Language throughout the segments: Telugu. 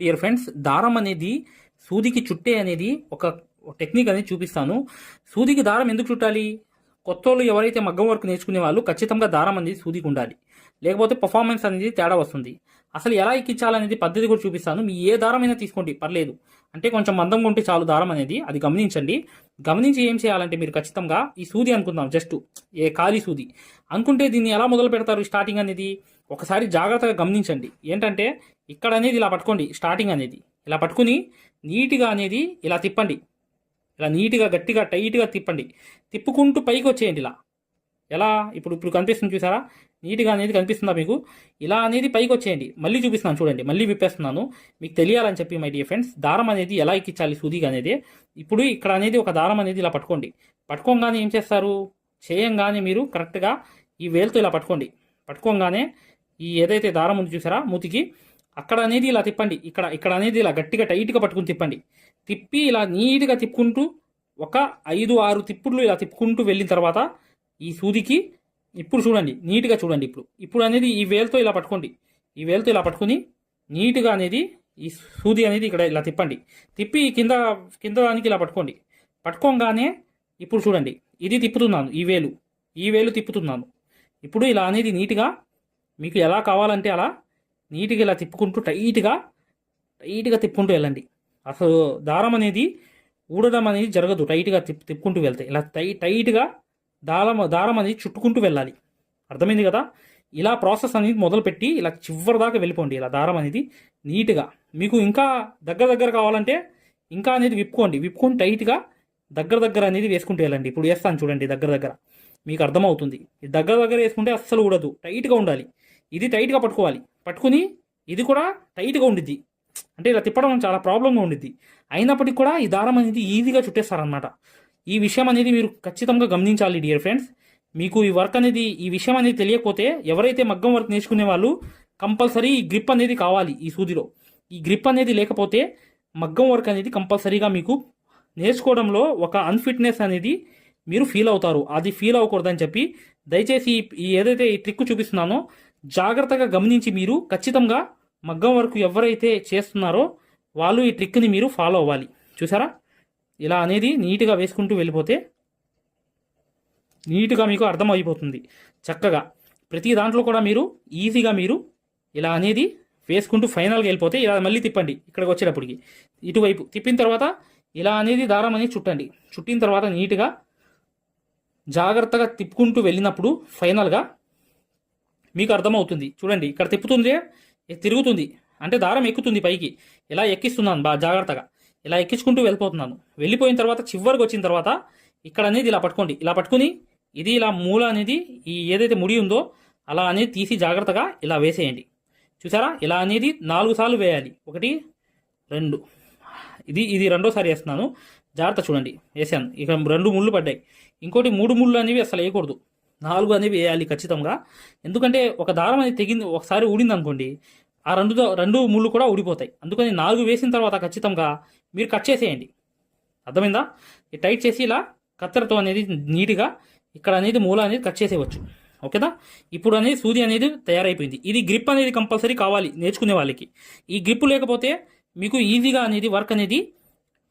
డియర్ ఫ్రెండ్స్ దారం అనేది సూదికి చుట్టే అనేది ఒక టెక్నిక్ అనేది చూపిస్తాను. సూదికి దారం ఎందుకు చుట్టాలి? కొత్త వాళ్ళు ఎవరైతే మగ్గం వర్క్ నేర్చుకునే వాళ్ళు ఖచ్చితంగా దారం అనేది సూదికి ఉండాలి. లేకపోతే పర్ఫార్మెన్స్ అనేది తేడా వస్తుంది. అసలు ఎలా ఎక్కించాలనేది పద్ధతి కూడా చూపిస్తాను. మీ ఏ దారమైనా తీసుకోండి పర్లేదు. అంటే కొంచెం మందంగా ఉంటే చాలు దారం అనేది. అది గమనించండి. గమనించి ఏం చేయాలంటే మీరు ఖచ్చితంగా ఈ సూది అనుకుందాం జస్ట్ ఏ ఖాళీ సూది. అనుకుంటే దీన్ని ఎలా మొదలు పెడతారు? స్టార్టింగ్ అనేది ఒకసారి జాగ్రత్తగా గమనించండి. ఏంటంటే ఇక్కడ అనేది ఇలా పట్టుకోండి స్టార్టింగ్ అనేది. ఇలా పట్టుకుని నీట్గా అనేది ఇలా తిప్పండి. ఇలా నీట్గా గట్టిగా టైట్గా తిప్పండి. తిప్పుకుంటూ పైకి వచ్చేయండి ఇలా. ఎలా? ఇప్పుడు ఇప్పుడు కనిపిస్తుంది చూసారా? నీట్గా అనేది కనిపిస్తుందా మీకు? ఇలా అనేది పైకి వచ్చేయండి. మళ్ళీ చూపిస్తున్నాను చూడండి. మళ్ళీ విప్పేస్తున్నాను. మీకు తెలియాలని చెప్పి మై డియర్ ఫ్రెండ్స్ దారం అనేది ఎలా ఎక్కించాలి సూదిగా అనేది. ఇప్పుడు ఇక్కడ అనేది ఒక దారం అనేది ఇలా పట్టుకోండి. పట్టుకోగానే ఏం చేస్తారు? చేయంగానే మీరు కరెక్ట్గా ఈ వేలుతో ఇలా పట్టుకోండి. పట్టుకోగానే ఈ ఏదైతే దారం ఉంది చూసారా మూతికి అక్కడ అనేది ఇలా తిప్పండి. ఇక్కడ ఇక్కడ అనేది ఇలా గట్టిగా టైట్గా పట్టుకుని తిప్పండి. తిప్పి ఇలా నీట్గా తిప్పుకుంటూ ఒక ఐదు ఆరు తిప్పుళ్ళు ఇలా తిప్పుకుంటూ వెళ్ళిన తర్వాత ఈ సూదికి ఇప్పుడు చూడండి నీట్గా చూడండి ఇప్పుడు. ఇప్పుడు అనేది ఈ వేలుతో ఇలా పట్టుకోండి. ఈ వేలుతో ఇలా పట్టుకుని నీట్గా అనేది ఈ సూది అనేది ఇక్కడ ఇలా తిప్పండి. తిప్పి కింద కింద దానికి ఇలా పట్టుకోండి. పట్టుకోగానే ఇప్పుడు చూడండి ఇది తిప్పుతున్నాను ఈ వేలు. ఈ వేలు తిప్పుతున్నాను. ఇప్పుడు ఇలా అనేది నీట్గా మీకు ఎలా కావాలంటే అలా నీట్గా ఇలా తిప్పుకుంటూ టైట్గా టైట్గా తిప్పుకుంటూ వెళ్ళండి. అసలు దారం అనేది ఊడడం అనేది జరగదు. టైట్గా తిప్ తిప్పుకుంటూ వెళ్తే ఇలా టై టైట్గా దారం దారం అనేది చుట్టుకుంటూ వెళ్ళాలి. అర్థమైంది కదా? ఇలా ప్రాసెస్ అనేది మొదలుపెట్టి ఇలా చివరి దాకా వెళ్ళిపోండి. ఇలా దారం అనేది నీట్గా. మీకు ఇంకా దగ్గర దగ్గర కావాలంటే ఇంకా అనేది విప్పుకోండి. విప్పుకొని టైట్గా దగ్గర దగ్గర అనేది వేసుకుంటూ వెళ్ళండి. ఇప్పుడు వేస్తాను చూడండి దగ్గర దగ్గర. మీకు అర్థమవుతుంది. దగ్గర దగ్గర వేసుకుంటే అస్సలు ఊడదు. టైట్గా ఉండాలి. ఇది టైట్గా పట్టుకోవాలి. పట్టుకుని ఇది కూడా టైట్గా ఉండిద్ది. అంటే ఇలా తిప్పడం చాలా ప్రాబ్లంగా ఉండిద్ది. అయినప్పటికీ కూడా ఈ దారం అనేది ఈజీగా చుట్టేస్తారనమాట ఈ విషయం అనేది మీరు ఖచ్చితంగా గమనించాలి డియర్ ఫ్రెండ్స్. మీకు ఈ వర్క్ అనేది ఈ విషయం అనేది తెలియకపోతే ఎవరైతే మగ్గం వర్క్ నేర్చుకునే వాళ్ళు కంపల్సరీ ఈ గ్రిప్ అనేది కావాలి ఈ సూదిలో. ఈ గ్రిప్ అనేది లేకపోతే మగ్గం వర్క్ అనేది కంపల్సరీగా మీకు నేర్చుకోవడంలో ఒక అన్ఫిట్నెస్ అనేది మీరు ఫీల్ అవుతారు. అది ఫీల్ అవ్వకూడదని చెప్పి దయచేసి ఈ- ఏదైతే ఈ ట్రిక్ చూపిస్తున్నానో జాగ్రత్తగా గమనించి మీరు ఖచ్చితంగా మగ్గం వరకు ఎవరైతే చేస్తున్నారో వాళ్ళు ఈ ట్రిక్ని మీరు ఫాలో అవ్వాలి. చూసారా? ఇలా అనేది నీట్గా వేసుకుంటూ వెళ్ళిపోతే నీట్గా మీకు అర్థమైపోతుంది. చక్కగా. ప్రతి దాంట్లో కూడా మీరు ఈజీగా మీరు ఇలా అనేది వేసుకుంటూ ఫైనల్గా వెళ్ళిపోతే ఇలా మళ్ళీ తిప్పండి ఇక్కడికి వచ్చేటప్పటికి. ఇటువైపు తిప్పిన తర్వాత ఇలా అనేది దారం అనేది చుట్టండి. చుట్టిన తర్వాత నీట్గా జాగ్రత్తగా తిప్పుకుంటూ వెళ్ళినప్పుడు ఫైనల్గా మీకు అర్థమవుతుంది. చూడండి ఇక్కడ తిప్పుతుంది తిరుగుతుంది. అంటే దారం ఎక్కుతుంది పైకి. ఇలా ఎక్కిస్తున్నాను బాగా జాగ్రత్తగా. ఇలా ఎక్కించుకుంటూ వెళ్ళిపోతున్నాను. వెళ్ళిపోయిన తర్వాత చివరికి వచ్చిన తర్వాత ఇక్కడ అనేది ఇలా పట్టుకోండి. ఇలా పట్టుకుని ఇది ఇలా మూల అనేది ఈ ఏదైతే ముడి ఉందో అలా అనేది తీసి జాగ్రత్తగా ఇలా వేసేయండి. చూసారా? ఇలా అనేది నాలుగు సార్లు వేయాలి. ఒకటి రెండు. ఇది ఇది రెండోసారి వేస్తున్నాను. జాగ్రత్త చూడండి. వేసాను ఇక రెండు ముళ్ళు పడ్డాయి. ఇంకోటి మూడు ముళ్ళు అనేవి అసలు వేయకూడదు. నాలుగు అనేవి వేయాలి ఖచ్చితంగా. ఎందుకంటే ఒక దారం అనేది తెగింది ఒకసారి ఊడింది అనుకోండి ఆ రెండు రెండు ముళ్ళు కూడా ఊడిపోతాయి. అందుకని నాలుగు వేసిన తర్వాత ఖచ్చితంగా మీరు కట్ చేసేయండి. అర్థమైందా? ఈ టైట్ చేసి ఇలా కత్తెరతో అనేది నీట్గా ఇక్కడ అనేది మూల అనేది కట్ చేసేయవచ్చు. ఓకేనా? ఇప్పుడు అనేది సూది అనేది తయారైపోయింది. ఇది గ్రిప్ అనేది కంపల్సరీ కావాలి నేర్చుకునే వాళ్ళకి. ఈ గ్రిప్ లేకపోతే మీకు ఈజీగా అనేది వర్క్ అనేది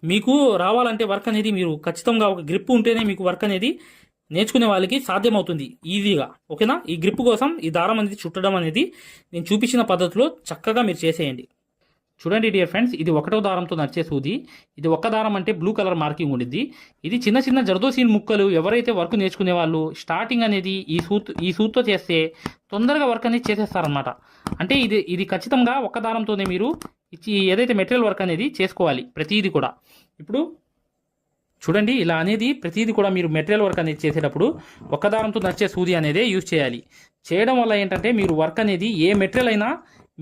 మీకు రావాలంటే వర్క్ అనేది మీరు ఖచ్చితంగా ఒక గ్రిప్ ఉంటేనే మీకు వర్క్ అనేది నేర్చుకునే వాళ్ళకి సాధ్యమవుతుంది ఈజీగా. ఓకేనా? ఈ గ్రిప్ కోసం ఈ దారం అనేది చుట్టడం అనేది నేను చూపించిన పద్ధతిలో చక్కగా మీరు చేసేయండి. చూడండి డియర్ ఫ్రెండ్స్ ఇది ఒకటో దారంతో నడిచే సూది. ఇది ఒక్క దారం అంటే బ్లూ కలర్ మార్కింగ్ ఉండింది ఇది చిన్న చిన్న జర్దోసీన్ ముక్కలు ఎవరైతే వర్క్ నేర్చుకునే వాళ్ళు స్టార్టింగ్ అనేది ఈ సూత్ ఈ సూత్తో చేస్తే తొందరగా వర్క్ అనేది చేసేస్తారనమాట అంటే ఇది ఇది ఖచ్చితంగా ఒక్క దారంతోనే మీరు ఇచ్చి ఏదైతే మెటీరియల్ వర్క్ అనేది చేసుకోవాలి ప్రతిదీ కూడా. ఇప్పుడు చూడండి ఇలా అనేది ప్రతిదీ కూడా మీరు మెటీరియల్ వర్క్ అనేది చేసేటప్పుడు ఒక దారంతో నచ్చే సూది అనేది యూజ్ చేయాలి. చేయడం వల్ల ఏంటంటే మీరు వర్క్ అనేది ఏ మెటీరియల్ అయినా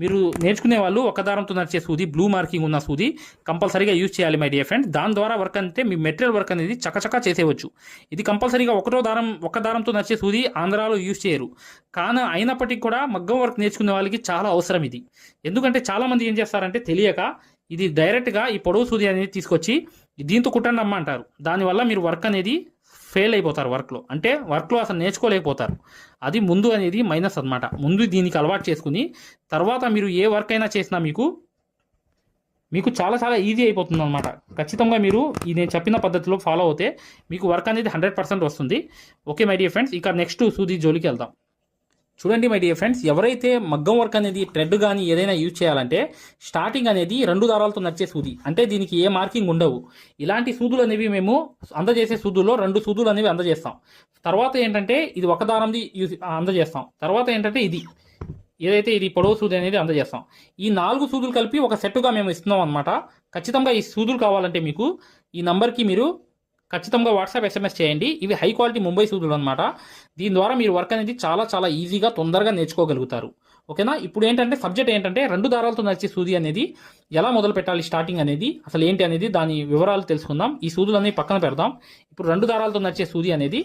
మీరు నేర్చుకునే వాళ్ళు ఒక దారంతో నడిచే సూది బ్లూ మార్కింగ్ ఉన్న సూది కంపల్సరీగా యూజ్ చేయాలి మై డియర్ ఫ్రెండ్ దాని ద్వారా వర్క్ అంటే మీ మెటీరియల్ వర్క్ అనేది చకచకా చేసేవచ్చు. ఇది కంపల్సరీగా ఒకటో దారం ఒక దారంతో నడిచే సూది ఆంధ్రాలో యూజ్ చేయరు. కానీ అయినప్పటికీ కూడా మగ్గం వర్క్ నేర్చుకునే వాళ్ళకి చాలా అవసరం ఇది. ఎందుకంటే చాలామంది ఏం చేస్తారంటే తెలియక ఇది డైరెక్ట్గా ఈ పొడవు సూది అనేది తీసుకొచ్చి దీంతో కుట్టండి అమ్మ అంటారు. దానివల్ల మీరు వర్క్ అనేది ఫెయిల్ అయిపోతారు వర్క్లో అంటే వర్క్లో అసలు నేర్చుకోలేకపోతారు. అది ముందు అనేది మైనస్ అనమాట ముందు దీనికి అలవాటు చేసుకుని తర్వాత మీరు ఏ వర్క్ అయినా చేసినా మీకు మీకు చాలా చాలా ఈజీ అయిపోతుంది అనమాట ఖచ్చితంగా మీరు ఈ నేను చెప్పిన పద్ధతిలో ఫాలో అవుతే మీకు వర్క్ అనేది హండ్రెడ్ పర్సెంట్ వస్తుంది. ఓకే మై డియర్ ఫ్రెండ్స్ ఇక నెక్స్ట్ సూది జోలికి వెళ్దాం. చూడండి మై డియర్ ఫ్రెండ్స్ ఎవరైతే మగ్గం వర్క్ అనేది థ్రెడ్ కానీ ఏదైనా యూజ్ చేయాలంటే స్టార్టింగ్ అనేది రెండు దారాలతో నడిచే సూది. అంటే దీనికి ఏ మార్కింగ్ ఉండవు. ఇలాంటి సూదులు అనేవి మేము అందజేసే సూదుల్లో రెండు సూదులు అనేవి అందజేస్తాం. తర్వాత ఏంటంటే ఇది ఒక దారంది యూజ్ అందజేస్తాం. తర్వాత ఏంటంటే ఇది. ఏదైతే ఇది పొడవు సూది అనేది అందజేస్తాం. ఈ నాలుగు సూదులు కలిపి ఒక సెట్టుగా మేము ఇస్తున్నాం అనమాట ఖచ్చితంగా ఈ సూదులు కావాలంటే మీకు ఈ నంబర్కి మీరు ఖచ్చితంగా వాట్సాప్ ఎస్ఎంఎస్ చేయండి. ఇవి హై క్వాలిటీ ముంబై సూదులు అనమాట దీని ద్వారా మీరు వర్క్ అనేది చాలా చాలా ఈజీగా తొందరగా నేర్చుకోగలుగుతారు. ఓకేనా? ఇప్పుడు ఏంటంటే సబ్జెక్ట్ ఏంటంటే రెండు దారాలతో నడిచే సూది అనేది ఎలా మొదలు పెట్టాలి స్టార్టింగ్ అనేది అసలు ఏంటి అనేది దాని వివరాలు తెలుసుకుందాం. ఈ సూదులు అనేవి పక్కన పెడదాం. ఇప్పుడు రెండు దారాలతో నడిచే సూది అనేది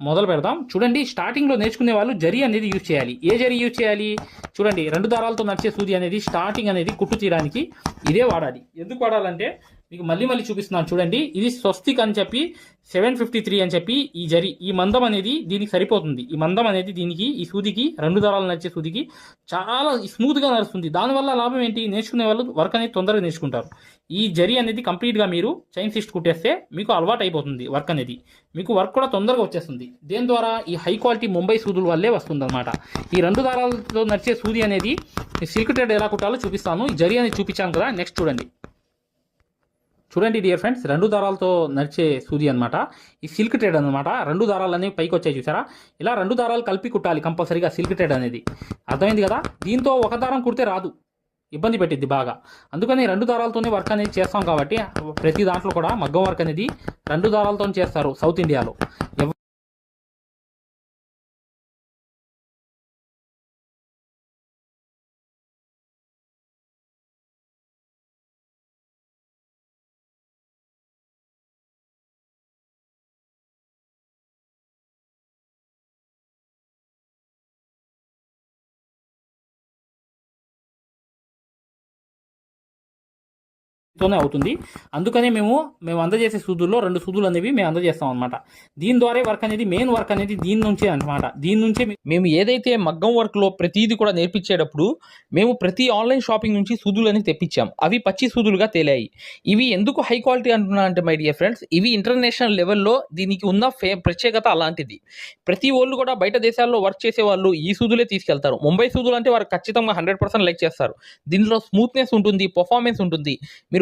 మొదలు పెడదాం. చూడండి స్టార్టింగ్లో నేర్చుకునే వాళ్ళు జరి అనేది యూజ్ చేయాలి. ఏ జరి యూజ్ చేయాలి? చూడండి రెండు దారాలతో నడిచే సూది అనేది స్టార్టింగ్ అనేది కుట్టు తీయడానికి ఇదే వాడాలి. ఎందుకు వాడాలంటే మీకు మళ్ళీ మళ్ళీ చూపిస్తున్నాను. చూడండి ఇది స్వస్తిక్ అని చెప్పి సెవెన్ ఫిఫ్టీ త్రీ అని చెప్పి ఈ జరి ఈ మందం అనేది దీనికి సరిపోతుంది. ఈ మందం అనేది దీనికి ఈ సూదికి రెండు దారాలు నడిచే సూదికి చాలా స్మూత్గా నడుస్తుంది. దానివల్ల లాభం ఏంటి? నేర్చుకునే వాళ్ళు వర్క్ అనేది తొందరగా నేర్చుకుంటారు. ఈ జరి అనేది కంప్లీట్గా మీరు చైన్ సిస్ట్ కుట్టేస్తే మీకు అలవాటు అయిపోతుంది వర్క్ అనేది. మీకు వర్క్ కూడా తొందరగా వచ్చేస్తుంది. దేని ద్వారా? ఈ హై క్వాలిటీ ముంబై సూదుల వల్లే వస్తుంది అనమాట ఈ రెండు దారాలతో నడిచే సూది అనేది సిల్క్ థ్రెడ్ ఎలా కుట్టాలో చూపిస్తాను. ఈ జరి అనేది చూపించాను కదా నెక్స్ట్ చూడండి. చూడండి డియర్ ఫ్రెండ్స్ రెండు దారాలతో నడిచే సూది అనమాట ఈ సిల్క్ ట్రేడ్ అనమాట రెండు దారాలు అనేవి పైకి వచ్చాయి చూసారా? ఇలా రెండు దారాలు కలిపి కుట్టాలి కంపల్సరీగా సిల్క్ ట్రేడ్ అనేది. అర్థమైంది కదా? దీంతో ఒక దారం కుడితే రాదు. ఇబ్బంది పెట్టిద్ది బాగా. అందుకని రెండు దారాలతోనే వర్క్ అనేది చేస్తాం కాబట్టి ప్రతి దాంట్లో కూడా మగ్గం వర్క్ అనేది రెండు దారాలతో చేస్తారు సౌత్ ఇండియాలో తోనే అవుతుంది. అందుకనే మేము మేము అందజేసే సూదుల్లో రెండు సూదులు అనేవి మేము అందజేస్తాం అనమాట దీని ద్వారా వర్క్ అనేది మెయిన్ వర్క్ అనేది దీని నుంచే అనమాట దీని నుంచే మేము ఏదైతే మగ్గం వర్క్లో ప్రతిదీ కూడా నేర్పించేటప్పుడు మేము ప్రతి ఆన్లైన్ షాపింగ్ నుంచి సూదులని తెప్పించాం. అవి పచ్చి సూదులుగా తేలాయి. ఇవి ఎందుకు హై క్వాలిటీ అంటున్నా అంటే మై డియర్ ఫ్రెండ్స్ ఇవి ఇంటర్నేషనల్ లెవెల్లో దీనికి ఉన్న ఫే ప్రత్యేకత అలాంటిది. ప్రతి వాళ్ళు కూడా బయట దేశాల్లో వర్క్ చేసే వాళ్ళు ఈ సూదులే తీసుకెళ్తారు. ముంబై సూదులు అంటే వారు ఖచ్చితంగా హండ్రెడ్ పర్సెంట్ లైక్ చేస్తారు. దీనిలో స్మూత్నెస్ ఉంటుంది పర్ఫార్మెన్స్ ఉంటుంది. మీరు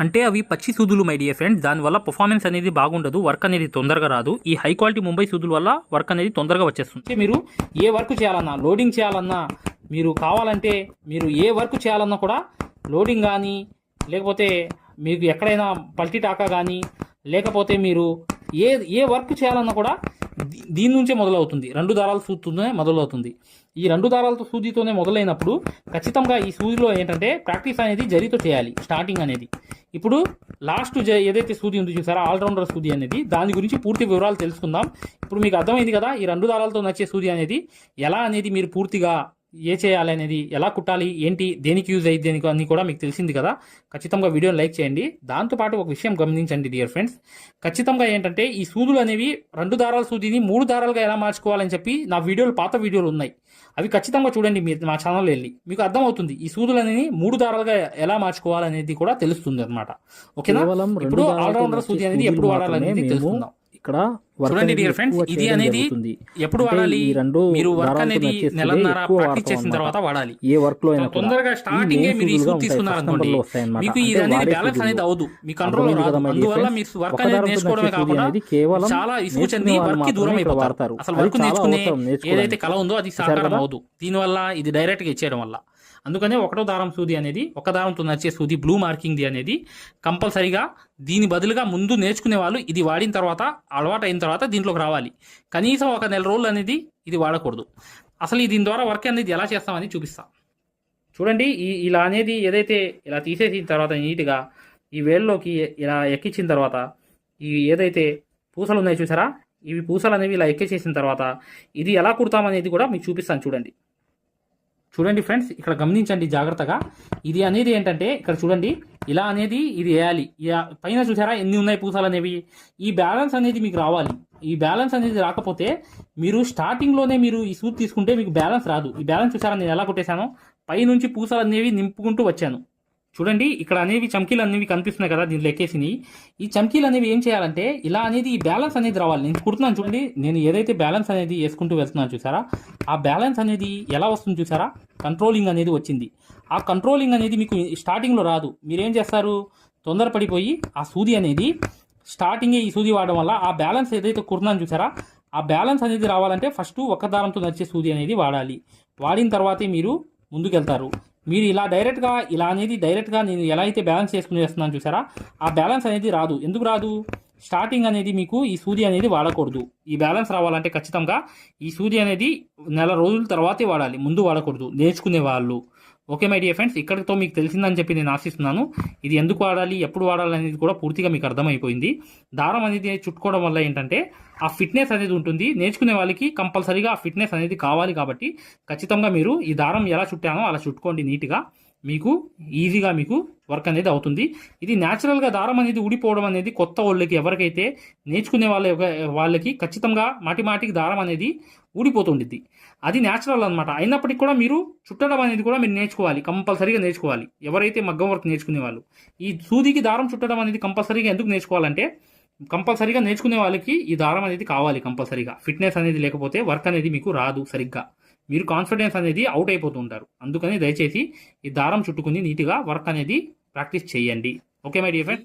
అంటే అవి పచ్చి సూదులు మై డియర్ ఫ్రెండ్ దానివల్ల పర్ఫార్మెన్స్ అనేది బాగుండదు వర్క్ అనేది తొందరగా రాదు. ఈ హై క్వాలిటీ ముంబై సూదుల వల్ల వర్క్ అనేది తొందరగా వచ్చేస్తుంది. అంటే మీరు ఏ వర్క్ చేయాలన్నా లోడింగ్ చేయాలన్నా మీరు కావాలంటే మీరు ఏ వర్క్ చేయాలన్నా కూడా లోడింగ్ కానీ లేకపోతే మీకు ఎక్కడైనా పల్టీ టాకా కానీ లేకపోతే మీరు ఏ ఏ వర్క్ చేయాలన్నా కూడా దీ- దీని నుంచే మొదలవుతుంది. రెండు దారాల సూదితోనే మొదలవుతుంది. ఈ రెండు దారాలతో సూదితోనే మొదలైనప్పుడు ఖచ్చితంగా ఈ సూదిలో ఏంటంటే ప్రాక్టీస్ అనేది జరితో చేయాలి స్టార్టింగ్ అనేది. ఇప్పుడు లాస్ట్ జ ఏదైతే సూది ఉంది చూసారా? ఆల్రౌండర్ సూది అనేది. దాని గురించి పూర్తి వివరాలు తెలుసుకుందాం. ఇప్పుడు మీకు అర్థమైంది కదా ఈ రెండు దారాలతో నచ్చే సూది అనేది ఎలా అనేది మీరు పూర్తిగా ఏ చేయాలి అనేది ఎలా కుట్టాలి ఏంటి దేనికి యూజ్ అయ్యింది దేనికి అని కూడా మీకు తెలిసింది కదా. ఖచ్చితంగా వీడియోని లైక్ చేయండి. దాంతోపాటు ఒక విషయం గమనించండి డియర్ ఫ్రెండ్స్. ఖచ్చితంగా ఏంటంటే ఈ సూదులు అనేవి రెండు దారాల సూదిని మూడు దారాలుగా ఎలా మార్చుకోవాలని చెప్పి నా వీడియోలు పాత వీడియోలు ఉన్నాయి. అవి ఖచ్చితంగా చూడండి మీరు మా ఛానల్ వెళ్ళి. మీకు అర్థమవుతుంది ఈ సూదులు అనేవి మూడు దారాలుగా ఎలా మార్చుకోవాలనేది కూడా తెలుస్తుంది అనమాట ఓకేనా? ఇప్పుడు ఆల్రౌండర్ సూది అనేది ఎప్పుడు వాడాలనేది తెలుసుకుందాం. ఇక్కడ వర్క్ చూడండి అనేది డియర్ ఫ్రెండ్స్ ఎక్కువ ఇది అనేది. ఎప్పుడు వాడాలి ఈ రెండు మీరు వర్క్ అనేది నెలన్నర ప్రాక్టీస్ చేసిన. తర్వాత వాడాలి ఏ వర్క్లో. తొందరగా ఈ స్టార్టింగే మీరు ఈ సూట్. తీసుకున్నారు అనుకోండి. మీకు ఇది అనేది బ్యాలెన్స్. అనేది అవదు మీ కంట్రోల్ రాదు అందువల్ల వర్క్ అనేది నేర్చుకోవడమే కాకుండా అనేది కేవలం చాలా నేర్చుకునే చెంది వాళ్ళు వర్క్ దూరం అయిపోతారు. అసలు వర్క్ నేర్చుకునే. ఏదైతే కళ ఉందో అది సాకారం? అవదు దీనివల్ల ఇది డైరెక్ట్గా ఇచ్చేయడం వల్ల అందుకనే ఒకటో దారం సూది అనేది ఒక దారంతో నడిచే సూది బ్లూ మార్కింగ్ది అనేది కంపల్సరీగా దీని బదులుగా ముందు నేర్చుకునే వాళ్ళు ఇది వాడిన తర్వాత అలవాటు అయిన తర్వాత దీంట్లోకి రావాలి. కనీసం ఒక నెల రోజులు అనేది ఇది వాడకూడదు. అసలు ఈ దీని ద్వారా వర్క్ అనేది ఎలా చేస్తామని చూపిస్తాం. చూడండి ఈ ఇలా అనేది ఏదైతే ఇలా తీసేసిన తర్వాత నీట్గా ఈ వేల్లోకి ఇలా ఎక్కించిన తర్వాత ఈ ఏదైతే పూసలు ఉన్నాయో చూసారా? ఇవి పూసలు అనేవి ఇలా ఎక్కేసేసిన తర్వాత ఇది ఎలా కుడతామనేది కూడా మీకు చూపిస్తాను చూడండి. చూడండి ఫ్రెండ్స్ ఇక్కడ గమనించండి జాగ్రత్తగా. ఇది అనేది ఏంటంటే ఇక్కడ చూడండి ఇలా అనేది ఇది వేయాలి. ఇలా పైన చూసారా ఎన్ని ఉన్నాయి పూసాలు అనేవి? ఈ బ్యాలెన్స్ అనేది మీకు రావాలి. ఈ బ్యాలెన్స్ అనేది రాకపోతే మీరు స్టార్టింగ్లోనే మీరు ఈ సూట్ తీసుకుంటే మీకు బ్యాలెన్స్ రాదు. ఈ బ్యాలెన్స్ చూసారా నేను ఎలా కొట్టేశానో? పై నుంచి పూసలు అనేవి నింపుకుంటూ వచ్చాను. చూడండి ఇక్కడ అనేవి చమ్కీలు అనేవి కనిపిస్తున్నాయి కదా దీంట్లో ఎక్కేసినాయి ఈ చమ్కీలు అనేవి ఏం చేయాలంటే ఇలా అనేది ఈ బ్యాలెన్స్ అనేది రావాలి. నేను కుడుతున్నాను చూడండి నేను ఏదైతే బ్యాలెన్స్ అనేది వేసుకుంటూ వెళ్తున్నాను చూసారా ఆ బ్యాలెన్స్ అనేది ఎలా వస్తుంది చూసారా? కంట్రోలింగ్ అనేది వచ్చింది. ఆ కంట్రోలింగ్ అనేది మీకు స్టార్టింగ్లో రాదు. మీరేం చేస్తారు? తొందరపడిపోయి ఆ సూది అనేది స్టార్టింగే ఈ సూది వాడడం వల్ల ఆ బ్యాలెన్స్ ఏదైతే కుడుతున్నాను చూసారా ఆ బ్యాలెన్స్ అనేది రావాలంటే ఫస్ట్ ఒక దారంతో నచ్చే సూది అనేది వాడాలి. వాడిన తర్వాతే మీరు ముందుకెళ్తారు. మీరు ఇలా డైరెక్ట్గా ఇలా అనేది డైరెక్ట్గా నేను ఎలా అయితే బ్యాలెన్స్ చేసుకుని వేస్తున్నాను చూసారా? ఆ బ్యాలెన్స్ అనేది రాదు. ఎందుకు రాదు? స్టార్టింగ్ అనేది మీకు ఈ సూది అనేది వాడకూడదు. ఈ బ్యాలెన్స్ రావాలంటే ఖచ్చితంగా ఈ సూది అనేది నెల రోజుల తర్వాతే వాడాలి. ముందు వాడకూడదు. నేర్చుకునే వాళ్ళు. ఓకే మై డియర్ ఫ్రెండ్స్ ఇక్కడితో మీకు తెలిసిందని చెప్పి నేను ఆశిస్తున్నాను. ఇది ఎందుకు వాడాలి ఎప్పుడు వాడాలి అనేది కూడా పూర్తిగా మీకు అర్థమైపోయింది. దారం అనేది చుట్టుకోవడం వల్ల ఏంటంటే ఆ ఫిట్నెస్ అనేది ఉంటుంది. నేర్చుకునే వాళ్ళకి కంపల్సరీగా ఆ ఫిట్నెస్ అనేది కావాలి కాబట్టి ఖచ్చితంగా మీరు ఈ దారం ఎలా చుట్టానో అలా చుట్టుకోండి నీట్గా. మీకు ఈజీగా మీకు వర్క్ అనేది అవుతుంది. ఇది న్యాచురల్గా దారం అనేది ఊడిపోవడం అనేది కొత్త వాళ్ళకి ఎవరికైతే నేర్చుకునే వాళ్ళ వాళ్ళకి ఖచ్చితంగా మాటి మాటికి దారం అనేది ఊడిపోతుండిద్ది. అది న్యాచురల్ అనమాట అయినప్పటికీ కూడా మీరు చుట్టడం అనేది కూడా మీరు నేర్చుకోవాలి కంపల్సరీగా నేర్చుకోవాలి. ఎవరైతే మగ్గం వర్క్ నేర్చుకునే వాళ్ళు ఈ సూదికి దారం చుట్టడం అనేది కంపల్సరీగా ఎందుకు నేర్చుకోవాలంటే కంపల్సరీగా నేర్చుకునే వాళ్ళకి ఈ దారం అనేది కావాలి కంపల్సరీగా. ఫిట్నెస్ అనేది లేకపోతే వర్క్ అనేది మీకు రాదు సరిగ్గా. మీరు కాన్ఫిడెన్స్ అనేది అవుట్ అయిపోతుంటారు. అందుకని దయచేసి ఈ దారం చుట్టుకుని నీట్గా వర్క్ అనేది ప్రాక్టీస్ చేయండి. Okay my dear friend